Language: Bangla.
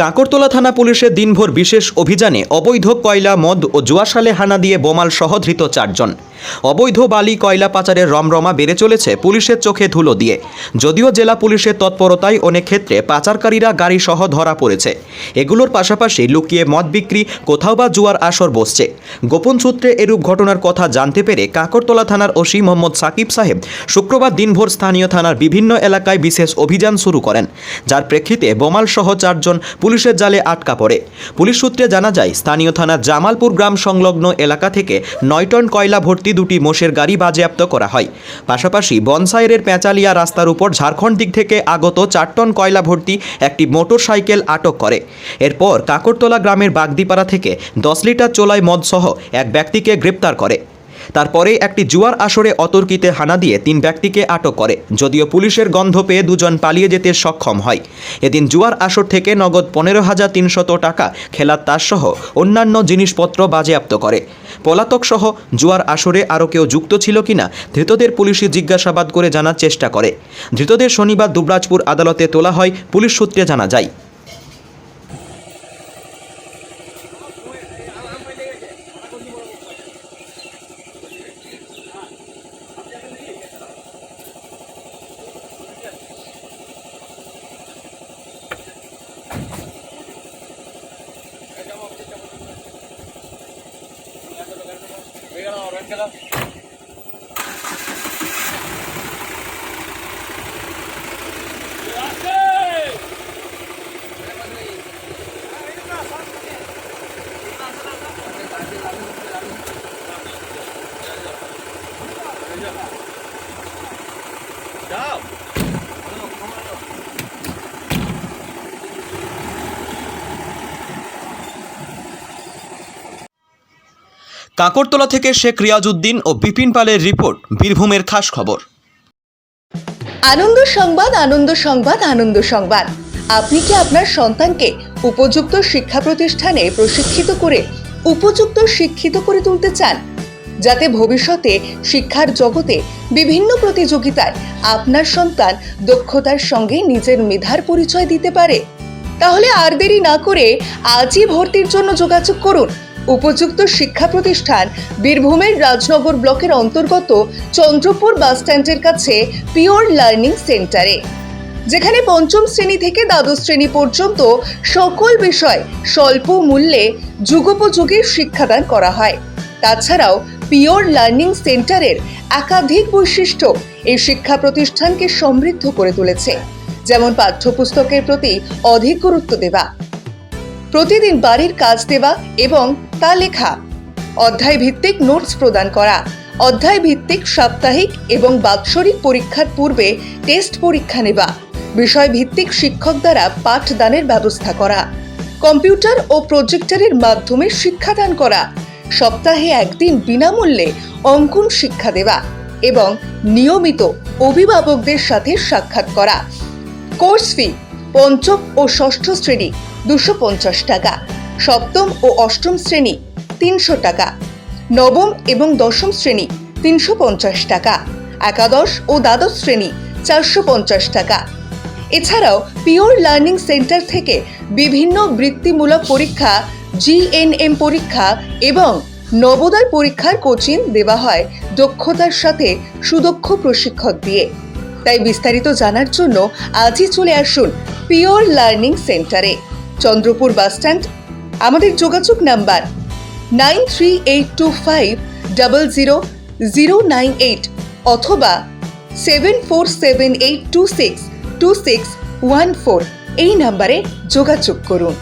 কাকরতলা থানা পুলিশের দিনভর বিশেষ অভিযানে অবৈধ কয়লা, মদ ও জুয়াশালে হানা দিয়ে বোমাল সহ ধৃত চারজন। অবৈধ বালি, কয়লা পাচারের রমরমা বেড়ে চলেছে পুলিশের চোখে ধুলো দিয়ে। যদিও জেলা পুলিশের তৎপরতায় অনেক ক্ষেত্রে পাচারকারীরা গাড়ি সহ ধরা পড়েছে। এগুলোর পাশাপাশি লুকিয়ে মদ বিক্রি, কোথাও বা জুয়ার আসর বসছে। গোপন সূত্রে এরূপ ঘটনার কথা জানতে পেরে কাকরতলা থানার ওসি মোহাম্মদ সাকিব সাহেব শুক্রবার দিনভর স্থানীয় থানার বিভিন্ন এলাকায় বিশেষ অভিযান শুরু করেন। যার প্রেক্ষিতে বোমাল সহ চারজন পুলিশের জালে আটকা পড়ে। পুলিশ সূত্রে জানা যায়, স্থানীয় থানার জামালপুর গ্রাম সংলগ্ন এলাকা থেকে নয় টন কয়লা ভর্তি দুটি মোষের গাড়ি বাজেয়াপ্ত করা হয়। পাশাপাশি বনসাইরের প্যাঁচালিয়া রাস্তার উপর ঝাড়খণ্ড দিক থেকে আগত চার টন কয়লা ভর্তি একটি মোটর সাইকেল আটক করে। এরপর কাকরতলা গ্রামের বাগদিপাড়া থেকে দশ লিটার চোলায় মদসহ এক ব্যক্তিকে গ্রেপ্তার করে। তারপরে একটি জুয়ার আসরে অতর্কিতে হানা দিয়ে তিন ব্যক্তিকে আটক করে, যদিও পুলিশের গন্ধ পেয়ে দুজন পালিয়ে যেতে সক্ষম হয়। এদিন জুয়ার আসর থেকে নগদ পনেরো হাজার তিনশত টাকা, খেলার তাসসহ অন্যান্য জিনিসপত্র বাজেয়াপ্ত করে। পলাতক সহ জুয়ার আসরে আরও কেউ যুক্ত ছিল কিনা, ধৃতদের পুলিশি জিজ্ঞাসাবাদ করে জানার চেষ্টা করে। ধৃতদের শনিবার দুবরাজপুর আদালতে তোলা হয়, পুলিশ সূত্রে জানা যায়। Angela. কাকরতলা থেকে শেখ রিয়াজউদ্দিন ও বিপিন পালের রিপোর্ট, বীরভূমের খাস খবর। আনন্দ সংবাদ আনন্দ সংবাদ আনন্দ সংবাদ। আপনি কি আপনার সন্তানকে উপযুক্ত শিক্ষা প্রতিষ্ঠানে প্রশিক্ষিত করে, উপযুক্ত শিক্ষিত করে তুলতে চান? যাতে ভবিষ্যতে শিক্ষার জগতে বিভিন্ন প্রতিযোগিতায় আপনার সন্তান দক্ষতার সঙ্গে নিজের মেধার পরিচয় দিতে পারে? তাহলে আর দেরি না করে আজই ভর্তির জন্য যোগাযোগ করুন। উপযুক্ত শিক্ষা প্রতিষ্ঠান বীরভূমের রাজনগর ব্লকের অন্তর্গত চন্দ্রপুর বাসস্ট্যান্ডের কাছে পিওর লার্নিং সেন্টারে, যেখানে পঞ্চম শ্রেণি থেকে দ্বাদশ শ্রেণি পর্যন্ত সকল বিষয় স্বল্প মূল্যে যুগোপযোগী শিক্ষাদান করা হয়। তাছাড়াও পিওর লার্নিং সেন্টারের একাধিক বৈশিষ্ট্য এই শিক্ষা প্রতিষ্ঠানকে সমৃদ্ধ করে তুলেছে, যেমন পাঠ্যপুস্তকের প্রতি অধিক গুরুত্ব দেওয়া, প্রতিদিন বাড়ির কাজ দেওয়া এবং তা লেখা অধ্যায় ভিত্তিক নোটস প্রদান করা। অধ্যায় ভিত্তিক সাপ্তাহিক এবং বাৎসরিক পরীক্ষার পূর্বে টেস্ট পরীক্ষা নেওয়া। বিষয় ভিত্তিক শিক্ষক দ্বারা পাঠদানের ব্যবস্থা করা। কম্পিউটার ও প্রজেক্টরের মাধ্যমে শিক্ষাদান করা। সপ্তাহে একদিন বিনামূল্যে অঙ্কন শিক্ষা দেওয়া এবং নিয়মিত অভিভাবকদের সাথে সাক্ষাৎ করা। কোর্স ফি পঞ্চম ও ষষ্ঠ শ্রেণি দুশো পঞ্চাশ টাকা। সপ্তম ও অষ্টম শ্রেণি, তিনশো টাকা। নবম এবং দশম শ্রেণি, তিনশো পঞ্চাশ টাকা। একাদশ ও দ্বাদশ শ্রেণি, চারশো পঞ্চাশ টাকা। এছাড়াও পিওর লার্নিং সেন্টার থেকে বিভিন্ন বৃত্তিমূলক পরীক্ষা জিএনএম পরীক্ষা এবং নবোদয় পরীক্ষার কোচিং দেওয়া হয় দক্ষতার সাথে সুদক্ষ প্রশিক্ষক দিয়ে। তাই বিস্তারিত জানার জন্য আজই চলে আসুন পিওর লার্নিং সেন্টারে, চন্দ্রপুর বাসস্ট্যান্ড আমাদের যোগাযোগ number nine three eight two five double zero zero nine eight অথবা seven four seven eight two six two six one four এই নাম্বারে যোগাযোগ করুন।